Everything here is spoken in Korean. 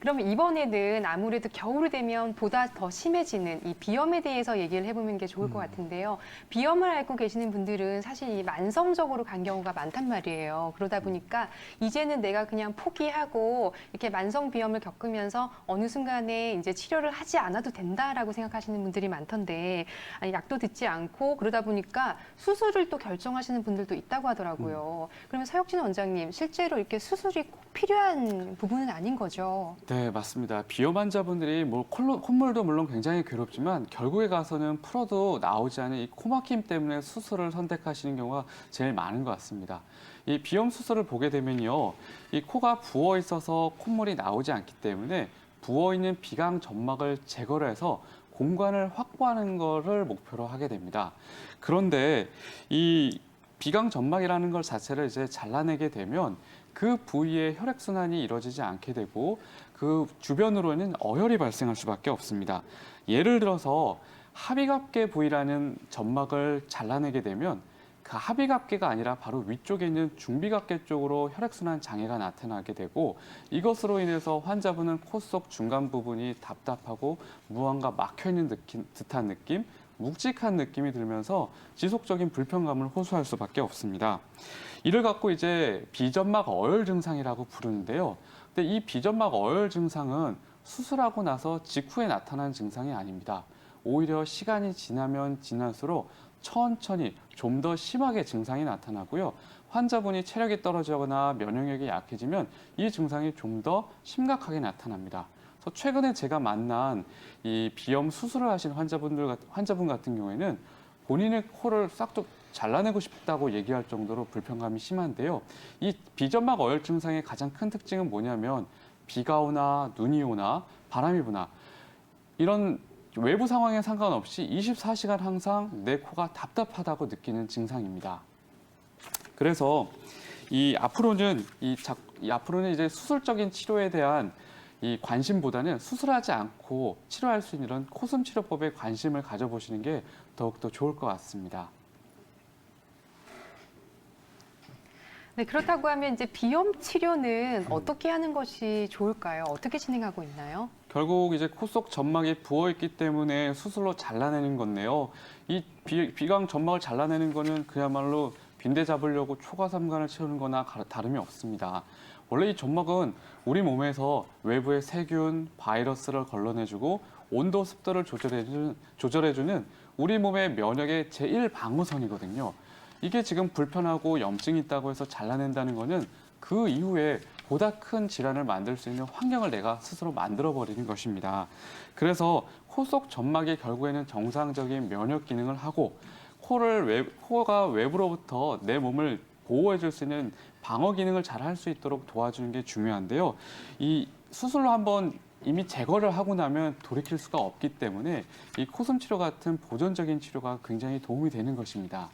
그럼 이번에는 아무래도 겨울이 되면 보다 더 심해지는 이 비염에 대해서 얘기를 해보는 게 좋을 것 같은데요. 비염을 앓고 계시는 분들은 사실 이 만성적으로 간 경우가 많단 말이에요. 그러다 보니까 이제는 내가 그냥 포기하고 이렇게 만성 비염을 겪으면서 어느 순간에 이제 치료를 하지 않아도 된다라고 생각하시는 분들이 많던데 아니 약도 듣지 않고 그러다 보니까 수술을 또 결정하시는 분들도 있다고 하더라고요. 그러면 서혁진 원장님 실제로 이렇게 수술이 꼭 필요한 부분은 아닌 거죠. 네, 맞습니다. 비염 환자분들이 뭐 콜로- 콧물도 물론 굉장히 괴롭지만 결국에 가서는 풀어도 나오지 않은 이 코막힘 때문에 수술을 선택하시는 경우가 제일 많은 것 같습니다. 이 비염 수술을 보게 되면요, 이 코가 부어 있어서 콧물이 나오지 않기 때문에 부어 있는 비강 점막을 제거를 해서 공간을 확보하는 것을 목표로 하게 됩니다. 그런데 이 비강 점막이라는 것 자체를 이제 잘라내게 되면 그 부위에 혈액 순환이 이루어지지 않게 되고 그 주변으로는 어혈이 발생할 수밖에 없습니다. 예를 들어서 합의갑계 부위라는 점막을 잘라내게 되면 그 합의갑계가 아니라 바로 위쪽에 있는 중비갑계 쪽으로 혈액순환 장애가 나타나게 되고 이것으로 인해서 환자분은 코 속 중간 부분이 답답하고 무언가 막혀 있는 느낌, 듯한 느낌, 묵직한 느낌이 들면서 지속적인 불편감을 호소할 수밖에 없습니다. 이를 갖고 이제 비점막 어혈 증상이라고 부르는데요. 근데 이 비점막 어혈 증상은 수술하고 나서 직후에 나타나는 증상이 아닙니다. 오히려 시간이 지나면 지날수록 천천히 좀 더 심하게 증상이 나타나고요. 환자분이 체력이 떨어지거나 면역력이 약해지면 이 증상이 좀 더 심각하게 나타납니다. 그래서 최근에 제가 만난 이 비염 수술을 하신 환자분들 같- 환자분 같은 경우에는 본인의 코를 싹둑 잘라내고 싶다고 얘기할 정도로 불편감이 심한데요. 이 비점막 어혈 증상의 가장 큰 특징은 뭐냐면 비가 오나 눈이 오나 바람이 부나 이런 외부 상황에 상관없이 24시간 항상 내 코가 답답하다고 느끼는 증상입니다. 그래서 이 앞으로는 이, 자, 이 앞으로는 이제 수술적인 치료에 대한 이 관심보다는 수술하지 않고 치료할 수 있는 이런 코숨 치료법에 관심을 가져보시는 게 더욱더 좋을 것 같습니다. 네, 그렇다고 하면 이제 비염 치료는 어떻게 하는 것이 좋을까요? 어떻게 진행하고 있나요? 결국 이제 코 속 점막이 부어 있기 때문에 수술로 잘라내는 건데요. 이 비, 비강 점막을 잘라내는 거는 그야말로 빈대 잡으려고 초과삼간을 채우는 거나 가- 다름이 없습니다. 원래 이 점막은 우리 몸에서 외부의 세균, 바이러스를 걸러내주고 온도, 습도를 조절해주는, 조절해주는 우리 몸의 면역의 제1방어선이거든요. 이게 지금 불편하고 염증이 있다고 해서 잘라낸다는 거는 그 이후에 보다 큰 질환을 만들 수 있는 환경을 내가 스스로 만들어 버리는 것입니다. 그래서 코 속 점막이 결국에는 정상적인 면역 기능을 하고 코를 외, 코가 외부로부터 내 몸을 보호해 줄 수 있는 방어 기능을 잘 할 수 있도록 도와주는 게 중요한데요. 이 수술로 한번 이미 제거를 하고 나면 돌이킬 수가 없기 때문에 이 코숨 치료 같은 보존적인 치료가 굉장히 도움이 되는 것입니다.